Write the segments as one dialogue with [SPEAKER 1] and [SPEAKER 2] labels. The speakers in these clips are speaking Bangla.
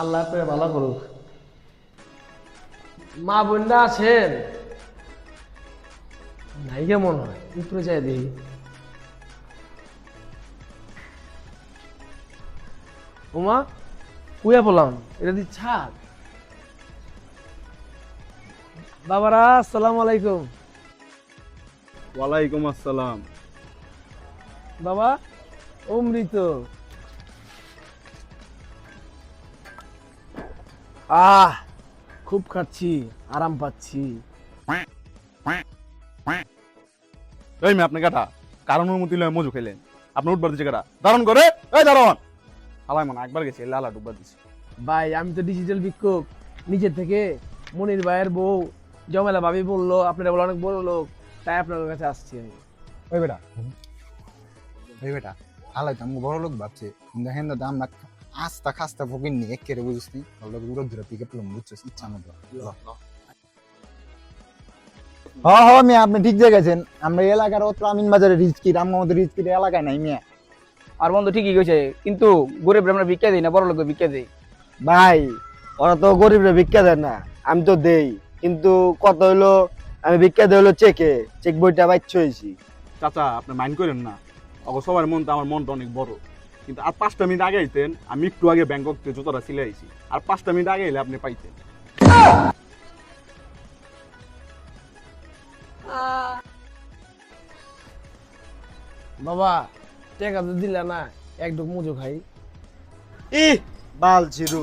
[SPEAKER 1] আল্লাহ করে ভালো করুক। মা বোনরা আছেন? নাই কেমন হয়। উপরে যাই দেখি। উমা কুয়া বললাম এটা দি ছাদ বাবারা আসসালামু আলাইকুম।
[SPEAKER 2] ওয়ালাইকুম আসসালাম।
[SPEAKER 1] বাবা অমৃত। আহ খুব খাচ্ছি আরাম পাচ্ছি।
[SPEAKER 2] এই মেয়ে আপনি কাটা? কারণ অনুমতি লয় মজু খেলেন? আপনি উঠবার দিচ্ছে কাটা? দারণ করে? এই দারণ! হালাই মানে একবার গেছে লালা ডুববার দিছে।
[SPEAKER 1] ভাই আমি তো ডিজিটাল বিক্ষোভ নিজের থেকে মনির ভাইয়ের বউ জমেলা ভাবি বলল আপনারা বলে অনেক বড় লোক তাই আপনার কাছে আসছি আমি।
[SPEAKER 3] ওই বেটা ওই বেটা হালাই তো আমি বড় লোক ভাবছে। দেখেন দাদা আমরা আস্তা খাস্তা ফকির নি একেরে বুঝিস নি দূর ধরে পিক আপ বুঝছিস ইচ্ছা মতো হ হ মিয়া আপনি ঠিক জায়গাছেন আমরা এলাকার অত আমিন বাজারে রিজকি রিজকির এলাকায় নাই মিয়া
[SPEAKER 4] আর বন্ধু ঠিকই কইছে কিন্তু গরিব আমরা ভিক্ষা দিই না বড় লোক ভিক্ষা দিই
[SPEAKER 5] ভাই ওরা তো গরিবরে ভিক্ষা দেয় না আমি তো দেই কিন্তু কত হইল আমি ভিক্ষা দেই হলো চেকে চেক বইটা বাইচ্ছ হয়েছি
[SPEAKER 2] চাচা আপনি মাইন্ড করেন না অগো সবার মন তো আমার মনটা অনেক বড় কিন্তু আর পাঁচটা মিনিট আগে আইতেন আমি একটু আগে ব্যাংকক থেকে জুতোটা সিলে আইছি। আর পাঁচটা মিনিট আগে এলে আপনি পাইতেন।
[SPEAKER 1] বাবা টাকা তো দিলে না এক ডুব মুজো খাই।
[SPEAKER 5] ই বাল ছিরু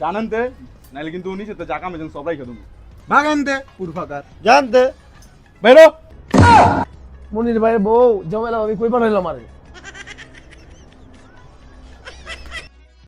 [SPEAKER 2] জানেন তে নাহলে কিন্তু উনি সাথে জাকা মেজেন সবাই খেদুন
[SPEAKER 3] ভাগেন দে পুরফাকার
[SPEAKER 5] জানতে
[SPEAKER 2] বেরো।
[SPEAKER 1] মনির ভাইয়ের বউ জমেলা ভাবি কই পাঠাইলো আমারে?